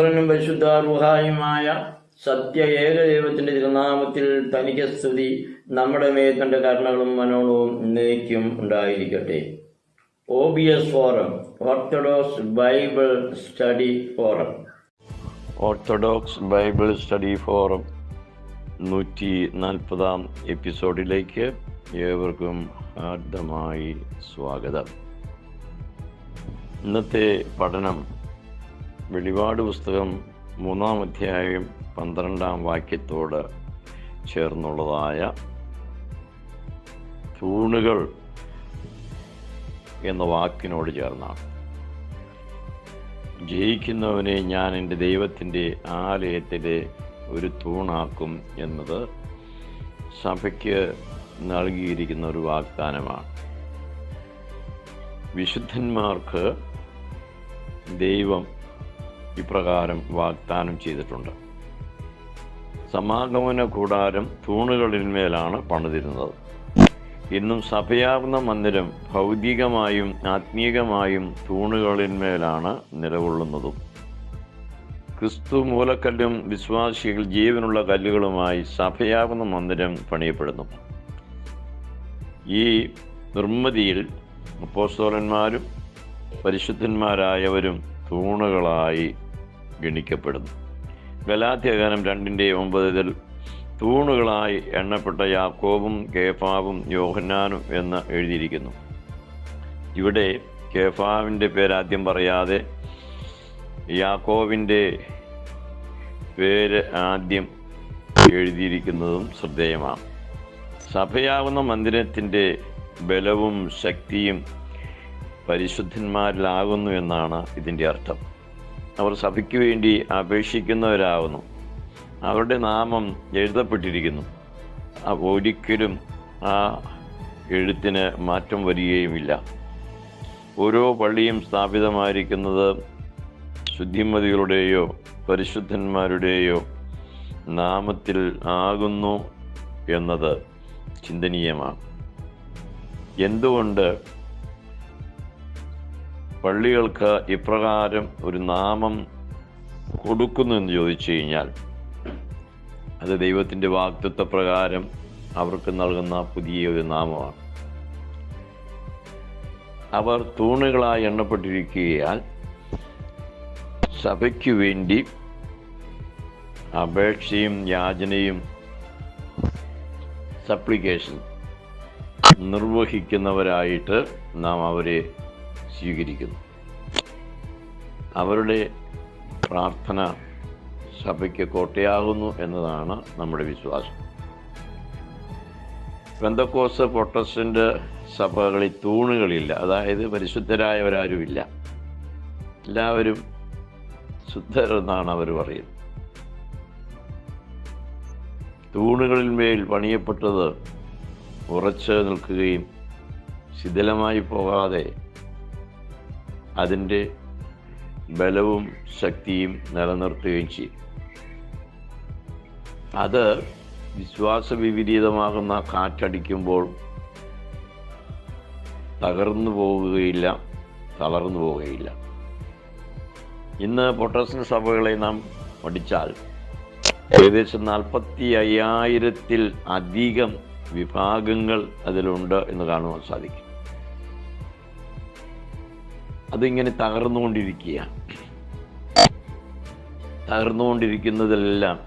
പുത്രനും പരിശുദ്ധ റുഹായുമായ സത്യ ഏകദൈവത്തിന്റെ തിരുനാമത്തിൽ തനിക്ക് സ്തുതി. നമ്മുടെ മേൽ കരുണകളും മനോണവും നീക്കും ഉണ്ടായിരിക്കട്ടെ. O B S forum orthodox Bible study forum orthodox Bible study forum നൂറ്റി നാൽപ്പതാം എപ്പിസോഡിലേക്ക് ഏവർക്കും ഹാർദമായി സ്വാഗതം. ഇന്നത്തെ പഠനം വെളിപാട് പുസ്തകം മൂന്നാം അധ്യായം പന്ത്രണ്ടാം വാക്യത്തോട് ചേർന്നുള്ളതായ തൂണുകൾ എന്ന വാക്കിനോട് ചേർന്നാണ്. ജയിക്കുന്നവനെ ഞാൻ എന്റെ ദൈവത്തിന്റെ ആലയത്തിലെ ഒരു തൂണാക്കും എന്നത് സഭയ്ക്ക് നൽകിയിരിക്കുന്ന ഒരു വാഗ്ദാനമാണ്. വിശുദ്ധന്മാർക്ക് ദൈവം ഇപ്രകാരം വാഗ്ദാനം ചെയ്തിട്ടുണ്ട്. സമാഗമന കൂടാരം തൂണുകളിന്മേലാണ് പണിതിരുന്നത്. ഇന്നും സഭയാവുന്ന മന്ദിരം ഭൗതികമായും ആത്മീയമായും തൂണുകളിന്മേലാണ് നിലകൊള്ളുന്നതും. ക്രിസ്തു മൂലക്കല്ലും വിശ്വാസികൾ ജീവനുള്ള കല്ലുകളുമായി സഭയാകുന്ന മന്ദിരം പണിയപ്പെടുന്നു. ഈ നിർമ്മിതിയിൽ മുപ്പോസ്തോലന്മാരും പരിശുദ്ധന്മാരായവരും തൂണുകളായി ഗണിക്കപ്പെടുന്നു. ഗലാത്യഗാനം രണ്ടിന്റെ ഒമ്പതിൽ തൂണുകളായി എണ്ണപ്പെട്ട യാക്കോബും കേഫാവും യോഹന്നാനും എന്ന് എഴുതിയിരിക്കുന്നു. ഇവിടെ കേഫാവിന്റെ പേരാദ്യം പറയാതെ യാക്കോവിന്റെ പേര് ആദ്യം എഴുതിയിരിക്കുന്നതും ശ്രദ്ധേയമാണ്. സഭയാവുന്ന മന്ദിരത്തിന്റെ ബലവും ശക്തിയും പരിശുദ്ധന്മാരിലാകുന്നു എന്നാണ് ഇതിന്റെ അർത്ഥം. അവർ സഭയ്ക്ക് വേണ്ടി അപേക്ഷിക്കുന്നവരാകുന്നു. അവരുടെ നാമം എഴുതപ്പെട്ടിരിക്കുന്നു. ഒരിക്കലും ആ എഴുത്തിന് മാറ്റം വരികയുമില്ല. ഓരോ പള്ളിയും സ്ഥാപിതമായിരിക്കുന്നത് ശുദ്ധിമതികളുടെയോ പരിശുദ്ധന്മാരുടെയോ നാമത്തിൽ ആകുന്നു എന്നത് ചിന്തനീയമാണ്. എന്തുകൊണ്ട് പള്ളികൾക്ക് ഇപ്രകാരം ഒരു നാമം കൊടുക്കുന്നു എന്ന് ചോദിച്ചു കഴിഞ്ഞാൽ അത് ദൈവത്തിന്റെ വാക്തത്വ പ്രകാരം അവർക്ക് നൽകുന്ന പുതിയ ഒരു നാമമാണ്. അവർ തൂണുകളായി എണ്ണപ്പെട്ടിരിക്കുകയാൽ സഭയ്ക്ക് വേണ്ടി അപേക്ഷയും യാചനയും സപ്ലിക്കേഷൻ നിർവഹിക്കുന്നവരായിട്ട് നാം അവരെ സ്വീകരിക്കുന്നു. അവരുടെ പ്രാർത്ഥന സഭയ്ക്ക് കോട്ടയാകുന്നു എന്നതാണ് നമ്മുടെ വിശ്വാസം. ബന്ധക്കോസ് പ്രൊട്ടസ്റ്റന്റ് സഭകളിൽ തൂണുകളില്ല. അതായത് പരിശുദ്ധരായവരാരുമില്ല. എല്ലാവരും ശുദ്ധരെന്നാണ് അവർ പറയുന്നത്. തൂണുകളിന്മേൽ പണിയപ്പെട്ടത് ഉറച്ചു നിൽക്കുകയും ശിഥിലമായി പോകാതെ അതിന്റെ ബലവും ശക്തിയും നിലനിർത്തുകയും ചെയ്യും. അത് വിശ്വാസ വിപരീതമാകുന്ന കാറ്റടിക്കുമ്പോൾ തകർന്നു പോവുകയില്ല തളർന്നു പോവുകയില്ല. ഇന്ന് പൊട്ടസ്റ്റൻ സഭകളെ നാം പഠിച്ചാൽ ഏകദേശം നാൽപ്പത്തി അയ്യായിരത്തിൽ അധികം വിഭാഗങ്ങൾ അതിലുണ്ട് എന്ന് കാണുവാൻ സാധിക്കും. അതിങ്ങനെ തകർന്നുകൊണ്ടിരിക്കുകയാണ്. തകർന്നുകൊണ്ടിരിക്കുന്നതെല്ലാം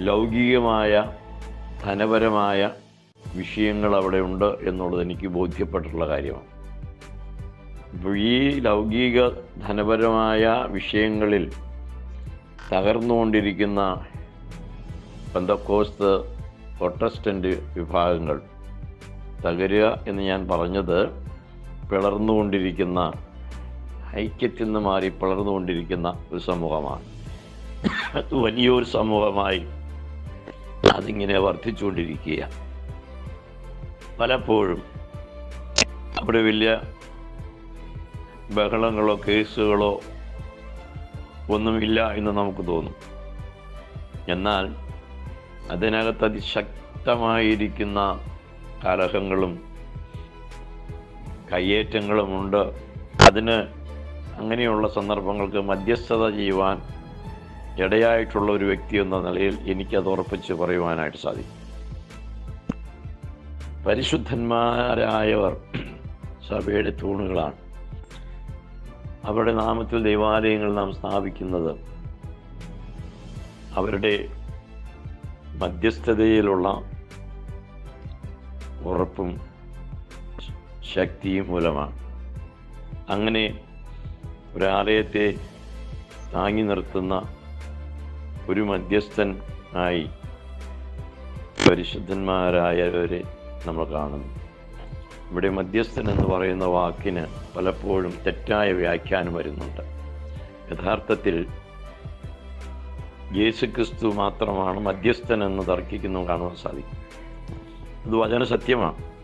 ലൗകികമായ ധനപരമായ വിഷയങ്ങൾ അവിടെ ഉണ്ട് എന്നുള്ളത് എനിക്ക് ബോധ്യപ്പെട്ടിട്ടുള്ള കാര്യമാണ്. അപ്പോൾ ഈ ലൗകിക ധനപരമായ വിഷയങ്ങളിൽ തകർന്നുകൊണ്ടിരിക്കുന്ന പന്തക്കോസ്ത് പ്രൊട്ടസ്റ്റന്റ് വിഭാഗങ്ങൾ തകരുക എന്ന് ഞാൻ പറഞ്ഞത് പിളർന്നുകൊണ്ടിരിക്കുന്ന ഐക്യത്തിൽ നിന്ന് മാറി പിളർന്നുകൊണ്ടിരിക്കുന്ന ഒരു സമൂഹമാണ്. അത് വലിയൊരു സമൂഹമായി അതിങ്ങനെ വർദ്ധിച്ചുകൊണ്ടിരിക്കുക പലപ്പോഴും അവിടെ വലിയ ബഹളങ്ങളോ കേസുകളോ ഒന്നുമില്ല എന്ന് നമുക്ക് തോന്നും. എന്നാൽ അതിനകത്ത് അതിശക്തമായിരിക്കുന്ന കലഹങ്ങളും കയ്യേറ്റങ്ങളുമുണ്ട്. അതിന് അങ്ങനെയുള്ള സന്ദർഭങ്ങൾക്ക് മധ്യസ്ഥത ചെയ്യുവാൻ ഇടയായിട്ടുള്ള ഒരു വ്യക്തി എന്ന നിലയിൽ എനിക്കത് ഉറപ്പിച്ച് പറയുവാനായിട്ട് സാധിക്കും. പരിശുദ്ധന്മാരായവർ സഭയുടെ തൂണുകളാണ്. അവരുടെ നാമത്തിൽ ദൈവാലയങ്ങൾ നാം സ്ഥാപിക്കുന്നത് അവരുടെ മധ്യസ്ഥതയിലുള്ള ഉറപ്പും ശക്തിയും മൂലമാണ്. അങ്ങനെ ഒരാലയത്തെ താങ്ങി നിർത്തുന്ന ഒരു മധ്യസ്ഥൻ ആയി പരിശുദ്ധന്മാരായവരെ നമ്മൾ കാണുന്നു. ഇവിടെ മധ്യസ്ഥൻ എന്ന് പറയുന്ന വാക്കിന് പലപ്പോഴും തെറ്റായ വ്യാഖ്യാനം വരുന്നുണ്ട്. യഥാർത്ഥത്തിൽ യേശുക്രിസ്തു മാത്രമാണ് മധ്യസ്ഥൻ എന്ന് തർക്കിക്കുന്നു കാണുവാൻ സാധിക്കും. അത് വചന സത്യമാണ്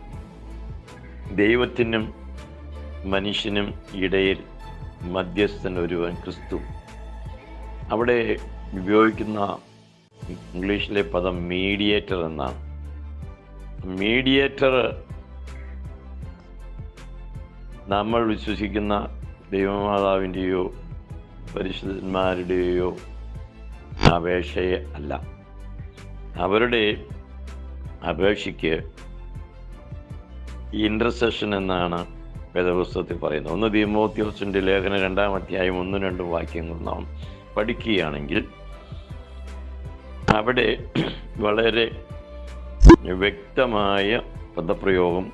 ദൈവത്തിനും മനുഷ്യനും ഇടയിൽ മധ്യസ്ഥൻ ഒരുവൻ ക്രിസ്തു. അവിടെ ഉപയോഗിക്കുന്ന ഇംഗ്ലീഷിലെ പദം മീഡിയേറ്റർ എന്നാണ്. മീഡിയേറ്റർ നമ്മൾ വിശ്വസിക്കുന്ന ദൈവമാതാവിന്റെയോ പരിശുദ്ധന്മാരുടെയോ അപേക്ഷയെ അല്ല. അവരുടെ അപേക്ഷയ്ക്ക് ഇന്റർസെഷൻ എന്നാണ് വേദപുസ്തകത്തിൽ പറയുന്നത്. ഒന്ന് ദീമോത്യോസിന്റെ ലേഖന രണ്ടാം അധ്യായം ഒന്നും രണ്ടും വാക്യങ്ങൾ നാം പഠിക്കുകയാണെങ്കിൽ അവിടെ വളരെ വ്യക്തമായ പദപ്രയോഗം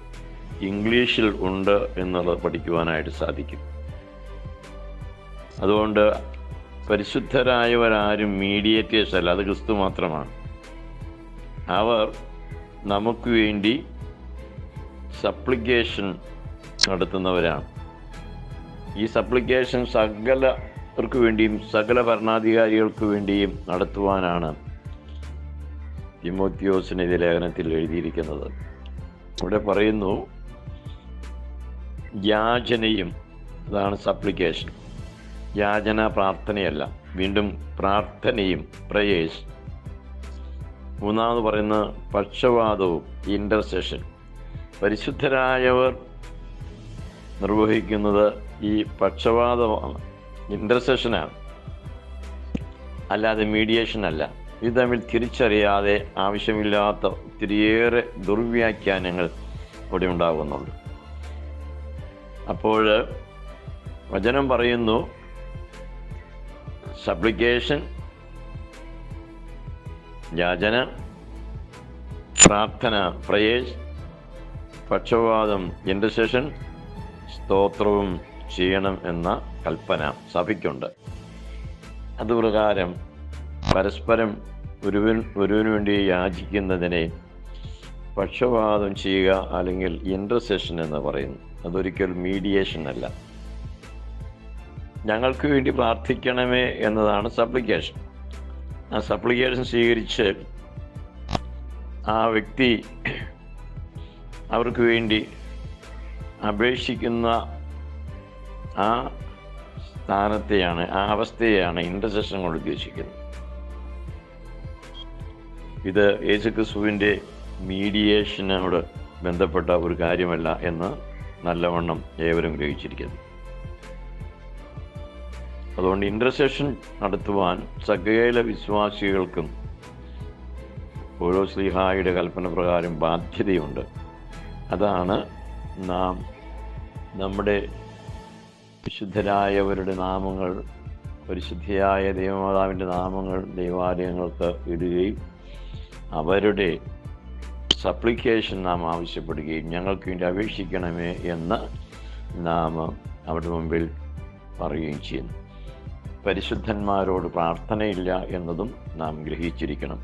ഇംഗ്ലീഷിൽ ഉണ്ട് എന്നുള്ളത് പഠിക്കുവാനായിട്ട് സാധിക്കും. അതുകൊണ്ട് പരിശുദ്ധരായവരാരും മീഡിയേറ്റേഴ്സ് അല്ല അത് ക്രിസ്തു മാത്രമാണ്. അവർ നമുക്ക് വേണ്ടി സപ്ലിക്കേഷൻ നടത്തുന്നവരാണ്. ഈ സപ്ലിക്കേഷൻ സകലർക്ക് വേണ്ടിയും സകല ഭരണാധികാരികൾക്ക് വേണ്ടിയും നടത്തുവാനാണ് തിമോത്യോസിന് ഇത് ലേഖനത്തിൽ എഴുതിയിരിക്കുന്നത്. ഇവിടെ പറയുന്നു യാചനയും അതാണ് സപ്ലിക്കേഷൻ. യാചന പ്രാർത്ഥനയല്ല വീണ്ടും പ്രാർത്ഥനയും പ്രയേഴ്സ്. മൂന്നാമത് പറയുന്ന പക്ഷവാദവും ഇന്റർസെഷൻ പരിശുദ്ധരായവർ നിർവഹിക്കുന്നത് ഈ പക്ഷപാതമാണ് ഇന്റർസെഷനാണ് അല്ലാതെ മീഡിയേഷൻ അല്ല ഇത് തമ്മിൽ തിരിച്ചറിയാതെ ആവശ്യമില്ലാത്ത ഒത്തിരിയേറെ ദുർവ്യാഖ്യാനങ്ങൾ ഇവിടെ ഉണ്ടാകുന്നുണ്ട്. അപ്പോൾ വചനം പറയുന്നു സപ്ലിക്കേഷൻ യാചന പ്രാർത്ഥന പ്രയേഴ്സ് പക്ഷപാതം ശേഷൻ? സ്തോത്രവും ചെയ്യണം എന്ന കൽപ്പന സഭയ്ക്കുണ്ട്. അതുപ്രകാരം പരസ്പരം ഒരുവൻ ഒരുവന് വേണ്ടി യാചിക്കുന്നതിനെ പക്ഷപാതം ചെയ്യുക അല്ലെങ്കിൽ ഇന്റർസെഷൻ എന്ന് പറയുന്നു. അതൊരിക്കൽ മീഡിയേഷൻ അല്ല. ഞങ്ങൾക്ക് വേണ്ടി പ്രാർത്ഥിക്കണമേ എന്നതാണ് സപ്ലിക്കേഷൻ ആ സപ്ലിക്കേഷൻ സ്വീകരിച്ച് ആ വ്യക്തി അവർക്ക് വേണ്ടി അപേക്ഷിക്കുന്ന ആ സ്ഥാനത്തെയാണ് ആ അവസ്ഥയെയാണ് ഇന്റർസെഷൻ കൊണ്ട് ഉദ്ദേശിക്കുന്നത്. ഇത് യേശുക്രിസ്തുവിന്റെ മീഡിയേഷനോട് ബന്ധപ്പെട്ട ഒരു കാര്യമല്ല എന്ന് നല്ലവണ്ണം ഏവരും ഗ്രഹിച്ചിരിക്കുന്നു. അതുകൊണ്ട് ഇന്റർസെഷൻ നടത്തുവാൻ സകല വിശ്വാസികൾക്കും ഓരോ ശ്രീഹായുടെ കൽപ്പന പ്രകാരം ബാധ്യതയുണ്ട്. അതാണ് നാം നമ്മുടെ വിശുദ്ധരായവരുടെ നാമങ്ങൾ പരിശുദ്ധിയായ ദൈവമാതാവിന്റെ നാമങ്ങൾ ദൈവാലയങ്ങൾക്ക് ഇടുകയും അവരുടെ സപ്ലിക്കേഷൻ നാം ആവശ്യപ്പെടുകയും ഞങ്ങൾക്ക് വേണ്ടി അപേക്ഷിക്കണമേ എന്ന് നാം അവരുടെ മുമ്പിൽ പറയുകയും ചെയ്യുന്നു. പരിശുദ്ധന്മാരോട് പ്രാർത്ഥനയില്ല എന്നതും നാം ഗ്രഹിച്ചിരിക്കണം.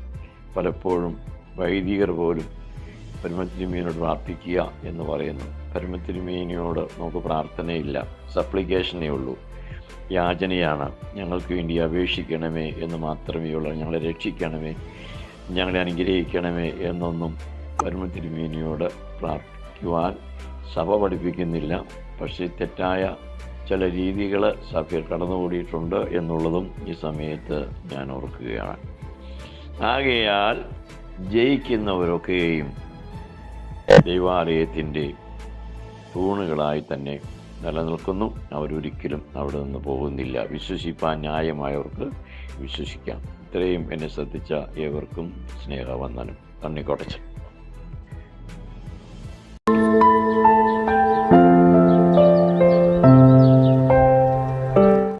പലപ്പോഴും വൈദികർ പോലും പരമത്തിരുമേനോട് പ്രാർത്ഥിക്കുക എന്ന് പറയുന്നു. പരമത്തിരുമേനിയോട് നമുക്ക് പ്രാർത്ഥനയില്ല. സപ്ലിക്കേഷനേ ഉള്ളൂ. യാചനയാണ്. ഞങ്ങൾക്ക് വേണ്ടി അപേക്ഷിക്കണമേ എന്ന് മാത്രമേ ഉള്ളൂ. ഞങ്ങളെ രക്ഷിക്കണമേ. ഞങ്ങളെ അനുഗ്രഹിക്കണമേ എന്നൊന്നും പരമത്തിരുമേനിയോട് പ്രാർത്ഥിക്കുവാൻ സഭ പഠിപ്പിക്കുന്നില്ല. പക്ഷേ തെറ്റായ ചില രീതികൾ സഭയിൽ കടന്നുകൂടിയിട്ടുണ്ട് എന്നുള്ളതും ഈ സമയത്ത് ഞാൻ ഓർക്കുകയാണ്. ആകയാൽ ജയിക്കുന്നവരൊക്കെയും ദൈവാലയത്തിന്റെ തൂണുകളായി തന്നെ നിലനിൽക്കുന്നു. അവരൊരിക്കലും അവിടെ നിന്ന് പോകുന്നില്ല. വിശ്വസിപ്പാൻ ന്യായമായവർക്ക് വിശ്വസിക്കാം. ഇത്രയും എന്നെ ശ്രദ്ധിച്ച ഏവർക്കും സ്നേഹവന്ദനം. കൊടച്ചു